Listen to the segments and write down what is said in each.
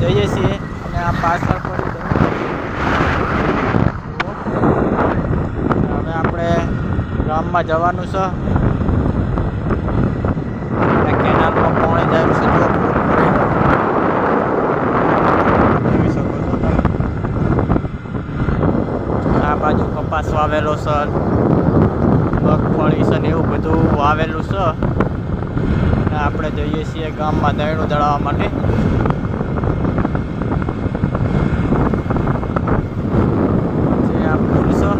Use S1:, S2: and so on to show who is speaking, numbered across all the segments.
S1: જઈએ છીએ અને આ પાછળ પડી હવે આપણે ગામમાં જવાનું છે. કેનાલમાં પાણી જાય છે. આ બાજુ કપાસ વાવેલો છે. મગફળી છે ને એવું બધું વાવેલું છે. આપણે જઈએ છીએ ગામમાં દયણું દળાવવા માટે જે આ પુલ છે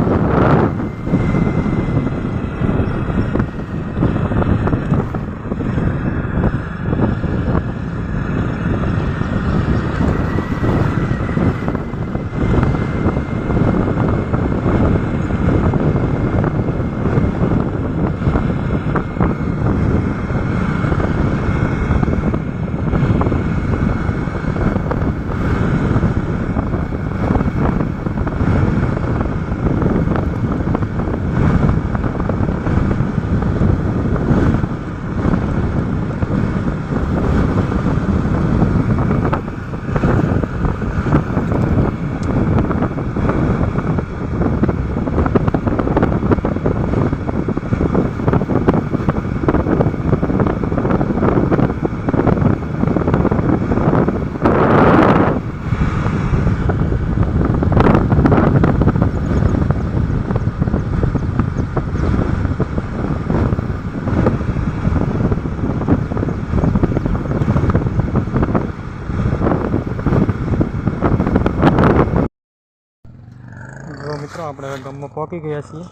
S1: જો મિત્રો આપણે હવે ગામમાં પહોંચી ગયા છીએ.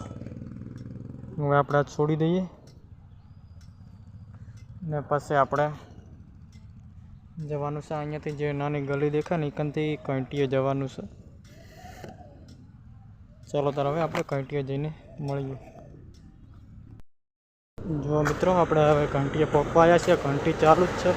S1: હવે આપણે છોડી દઈએ. ને પછી આપણે જવાનું છે અહીંયાથી જે નાની ગલી દેખાય ને એકનથી કંટીએ જવાનું છે. ચાલો તાર હવે આપણે કંટીએ જઈને મળીએ. જો મિત્રો, આપણે હવે ઘંટીએ પોકવા આવ્યા છીએ. ઘંટી ચાલુ જ છે.